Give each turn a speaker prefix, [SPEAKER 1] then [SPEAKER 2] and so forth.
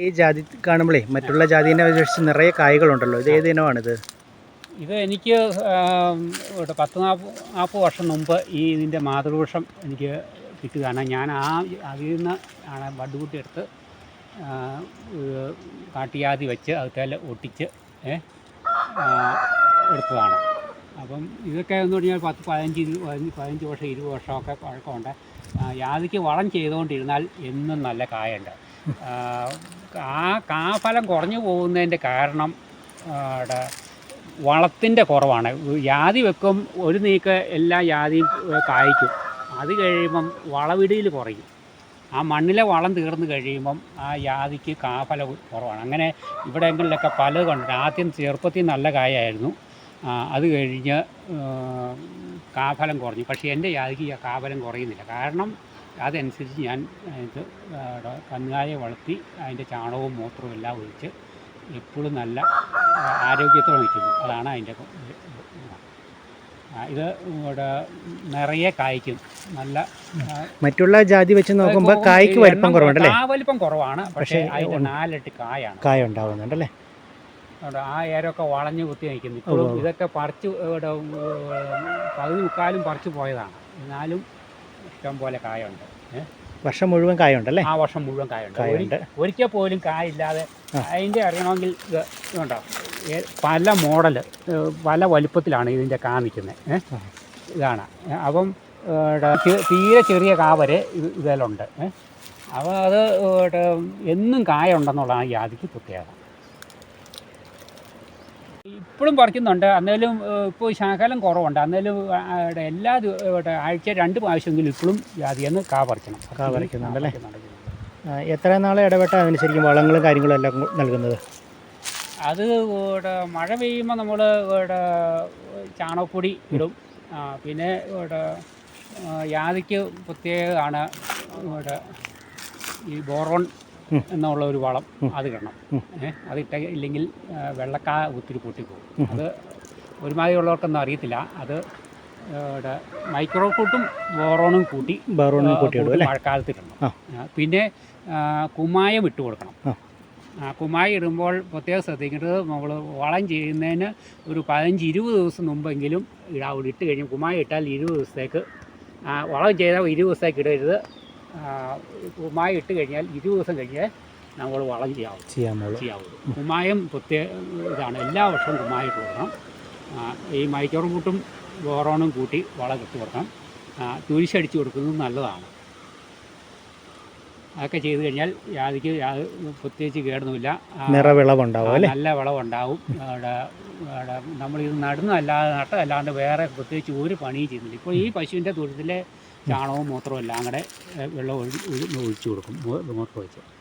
[SPEAKER 1] ഈ ജാതി കാണുമ്പോഴേ മറ്റുള്ള ജാതിനെ അപേക്ഷിച്ച് നിറയെ കായ്കളുണ്ടല്ലോ. ഇത് ഏത് ഇനമാണിത്?
[SPEAKER 2] ഇത് എനിക്ക് ഒരു പത്ത് നാൽപ്പത് നാൽപ്പത് വർഷം മുമ്പ് ഈ ഇതിന്റെ മാതൃവൃക്ഷം എനിക്ക് കിട്ടുകയാണ് ഞാൻ ആ അതിൽ നിന്ന് ആണ് വടുകൂട്ടി എടുത്ത് കാട്ടിയാതി വെച്ച് അതിൽ ഒട്ടിച്ച് എടുത്തതാണ്. അപ്പം ഇതൊക്കെ എന്ന് പറഞ്ഞാൽ പത്ത് പതിനഞ്ച് ഇരു- പതിനഞ്ച് വർഷം ഇരുപത് വർഷമൊക്കെ പഴക്കമുണ്ട്. യാതിക്ക് വളം ചെയ്തുകൊണ്ടിരുന്നാൽ എന്നും നല്ല കായുണ്ട് ആ, കാഫലം കുറഞ്ഞു പോകുന്നതിന്റെ കാരണം വളത്തിന്റെ കുറവാണ്. യാതി വെക്കും ഒരു നീക്ക എല്ലാ യാതിയും ഏ, കായ്ക്കും. അത് കഴിയുമ്പം വളവിടിയിൽ കുറയും. ആ മണ്ണിലെ വളം തീർന്നു കഴിയുമ്പം ആ യാതിക്ക് കാഫല കുറവാണ്. അങ്ങനെ ഇവിടെങ്ങളിലൊക്കെ പലത് കണ്ടിട്ട് ആദ്യം ചെറുപ്പത്തിൽ നല്ല കായായിരുന്നു. അത് കഴിഞ്ഞ് കാഫലം കുറഞ്ഞു. പക്ഷേ എന്റെ യാതിക്ക് ഈ കാഫലം കുറയുന്നില്ല. കാരണം അതനുസരിച്ച് ഞാൻ ഇത് കന്നുകാലിയെ വളർത്തി അതിന്റെ ചാണകവും മൂത്രവും എല്ലാം ഒഴിച്ച് എപ്പോഴും നല്ല ആരോഗ്യത്തോടെ നിൽക്കുന്നു. അതാണ് അതിന്റെ ഇത്. ഇവിടെ നിറയെ കായ്ക്കും. നല്ല
[SPEAKER 1] മറ്റുള്ള ജാതി വെച്ച് നോക്കുമ്പോൾ കായ്ക്ക് വലിപ്പം കുറവുണ്ടല്ലേ?
[SPEAKER 2] ആ വലിപ്പം കുറവാണ്. പക്ഷേ
[SPEAKER 1] അതിന്റെ.
[SPEAKER 2] നാലെട്ട് കായാണ്.
[SPEAKER 1] കായ ഉണ്ടാവുന്നുണ്ടല്ലേ?
[SPEAKER 2] അവിടെ ആ ഏരൊക്കെ വളഞ്ഞു കുത്തി നിൽക്കുന്നു. ഇപ്പോഴും ഇതൊക്കെ പറിച്ച് ഇവിടെ പകുതി മുക്കാലും പറിച്ചു പോയതാണ്. എന്നാലും ഇഷ്ടം പോലെ കായുണ്ട്?
[SPEAKER 1] വർഷം മുഴുവൻ കായുണ്ട് ഉണ്ടല്ലേ
[SPEAKER 2] ആ വർഷം മുഴുവൻ കായുണ്ട്.
[SPEAKER 1] കായുണ്ട്.
[SPEAKER 2] ഒരിക്കൽ പോലും കായില്ലാതെ. അതിന്റെ അറിയണമെങ്കിൽ ഉണ്ടോ പല മോഡൽ പല വലുപ്പത്തിലാണ് ഇതിന്റെ കാ നിൽക്കുന്നത്. ഇതാണ്. അപ്പം തീരെ ചെറിയ കാ വരെ ഇത് ഇതിലുണ്ട്. അപ്പോൾ അത് എന്നും കായ ഉണ്ടെന്നുള്ളതാണ് ഈ ആദിക്ക് പ്രത്യേകത. ഇപ്പോഴും പറിക്കുന്നുണ്ട് അന്നേലും ഇപ്പോൾ ശാഖാലം കുറവുണ്ട് അന്നേലും ഇവിടെ എല്ലാ ഇവിടെ ആഴ്ച രണ്ട് പ്രാവശ്യമെങ്കിലും ഇപ്പോഴും ജാതിയെന്ന് കാ പറിക്കണം
[SPEAKER 1] കാ?
[SPEAKER 2] പറിക്കുന്നുണ്ട്.
[SPEAKER 1] അല്ലേ എത്ര നാളെ ഇടപെട്ട അതിന് ശരിക്കും വളങ്ങളും കാര്യങ്ങളും എല്ലാം നൽകുന്നത്
[SPEAKER 2] അത് ഇവിടെ മഴ പെയ്യുമ്പോൾ നമ്മൾ ഇവിടെ ചാണകപ്പൊടി ഇടും പിന്നെ ഇവിടെ യാതിക്ക് പ്രത്യേകമാണ് ഇവിടെ ഈ ബോറോൺ. എന്നുള്ള ഒരു വളം അത് ഇടണം അത് ഇട്ട ഇല്ലെങ്കിൽ വെള്ളക്കാ ഒത്തിരി പൊട്ടിപ്പോകും. അത് ഒരുമാതിരി ഉള്ളവർക്കൊന്നും അറിയത്തില്ല. അത് ഇവിടെ മൈക്രോ കൂട്ടും ബോറോണും കൂട്ടി
[SPEAKER 1] ബോറോണും
[SPEAKER 2] കൂട്ടി മഴക്കാലത്ത് ഇടണം. പിന്നെ കുമ്മായം ഇട്ട് കൊടുക്കണം. കുമ്മായം ഇടുമ്പോൾ പ്രത്യേകം ശ്രദ്ധിക്കേണ്ടത് നമ്മൾ വളം ചെയ്യുന്നതിന് ഒരു പതിനഞ്ച് ഇരുപത് ദിവസം മുമ്പെങ്കിലും ഇടാവുള്ളൂ ഇട്ട് കഴിഞ്ഞ് കുമ്മായം ഇട്ടാൽ ഇരുപത് ദിവസത്തേക്ക് വളം ചെയ്താൽ ഇരുപത് ദിവസത്തേക്ക് ഇടരുത്. കുമ്മായം ഇട്ട് കഴിഞ്ഞാൽ ഇരുപത് ദിവസം കഴിഞ്ഞ് നമ്മൾ വളം ചെയ്യാവും.
[SPEAKER 1] ചെയ്യാമുള്ളൂ
[SPEAKER 2] ചെയ്യാവുള്ളൂ കുമായം പ്രത്യേക ഇതാണ് എല്ലാ വർഷവും ഉമായ ഇട്ട് കൊടുക്കണം. ഈ ഈ കൂട്ടും ബോറോണും കൂട്ടി വളം ഇട്ട് കൊടുക്കണം. തുരിശടിച്ച് കൊടുക്കുന്നത് നല്ലതാണ്. അതൊക്കെ ചെയ്തു കഴിഞ്ഞാൽ യാതിക്ക് യാത് പ്രത്യേകിച്ച് കേടൊന്നുമില്ല. ആ,
[SPEAKER 1] നിറവിളവുണ്ടാവും
[SPEAKER 2] നല്ല വിളവുണ്ടാവും. നമ്മളിത് നടുന്നതല്ലാതെ നട്ടതല്ലാണ്ട് വേറെ പ്രത്യേകിച്ച് ഒരു പണിയും ചെയ്യുന്നില്ല. ഇപ്പോൾ ഈ പശുവിന്റെ തൊഴുത്തിലെ ചാണകവും മൂത്രവും എല്ലാം കൂടെ വെള്ളം ഒഴിച്ച് ഒഴി- ഒഴിച്ചു കൊടുക്കും. മൂത്രം ഒഴിച്ച്